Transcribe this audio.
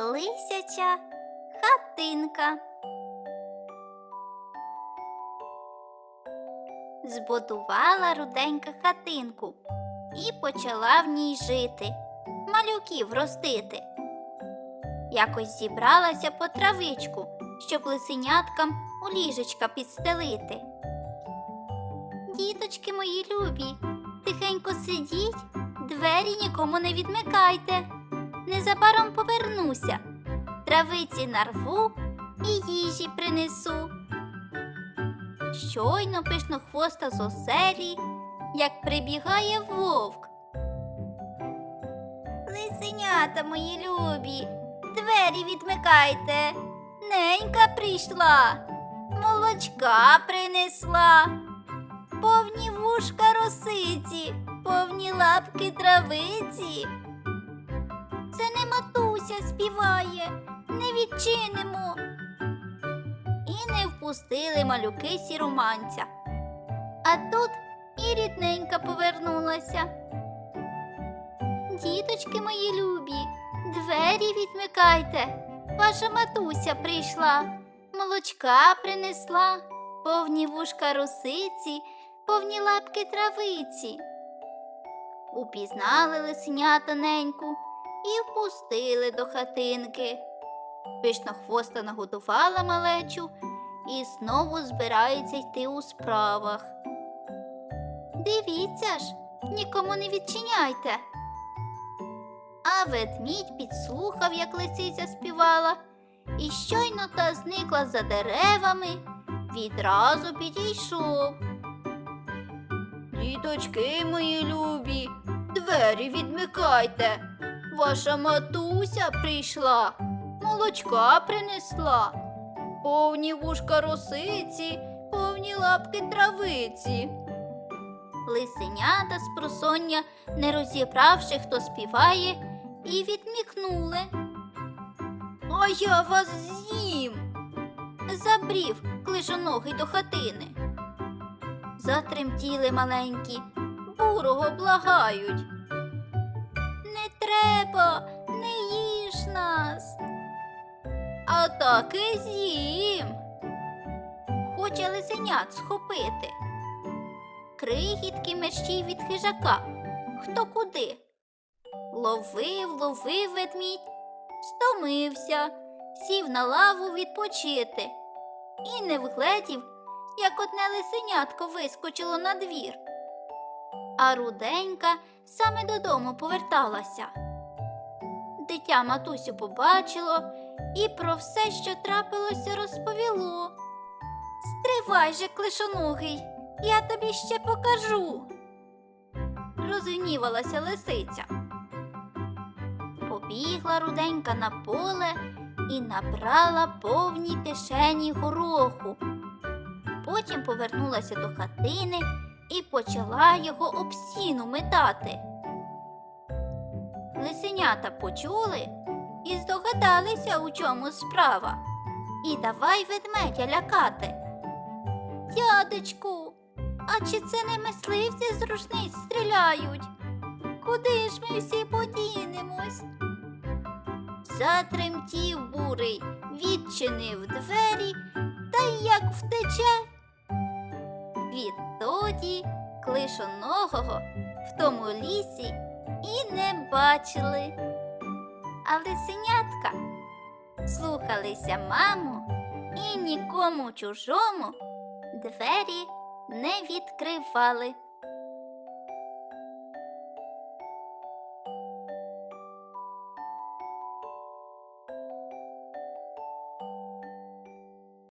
Лисяча хатинка. Збудувала руденька хатинку і почала в ній жити, малюків ростити. Якось зібралася по травичку, щоб лисеняткам у ліжечка підстелити. Діточки мої любі, тихенько сидіть, двері нікому не відмикайте. Незабаром повернуся, травиці нарву і їжі принесу. Щойно пишно хвоста з оселі, як прибігає вовк. Лисенята мої любі, двері відмикайте. Ненька прийшла, молочка принесла, повні вушка росиці, повні лапки травиці. Це не матуся співає, не відчинимо. І не впустили малюки сіроманця. А тут і рідненька повернулася. Діточки мої любі, двері відмикайте. Ваша матуся прийшла, молочка принесла, повні вушка русиці, повні лапки травиці. Упізнали лисенята неньку і впустили до хатинки. Пишна хвоста нагодувала малечу і знову збирається йти у справах. Дивіться ж, нікому не відчиняйте. А ведмідь підслухав, як лисиця співала, і щойно та зникла за деревами, відразу підійшов. Діточки мої любі, двері відмикайте. Ваша матуся прийшла, молочка принесла, повні вушка росиці, повні лапки травиці. Лисенята з просоння, не розібравши, хто співає, і відмікнули. А я вас з'їм. Забрів клишоногий до хатини. Затремтіли маленькі, бурого благають. Не треба, не їж нас. А таки з'їм. Хоче лисенят схопити. Крихітки мерщій від хижака. Хто куди? Ловив, ловив ведмідь, стомився, сів на лаву відпочити і не вгледів, як одне лисенятко вискочило на двір. А руденька саме додому поверталася. Дитя матусю побачило і про все, що трапилося, розповіло. Стривай же, клишоногий, я тобі ще покажу. Розгнівалася лисиця. Побігла руденька на поле і набрала повні кишені гороху. Потім повернулася до хатини і почала його об стіну метати. Лисенята почули і здогадалися, у чому справа. І давай ведмедя лякати. Дядечку, а чи це не мисливці з рушниць стріляють? Куди ж ми всі подінемось? Затремтів бурий, відчинив двері та й як втече. Відтоді клишоногого в тому лісі і не бачили. А лисенятка слухалися маму і нікому чужому двері не відкривали.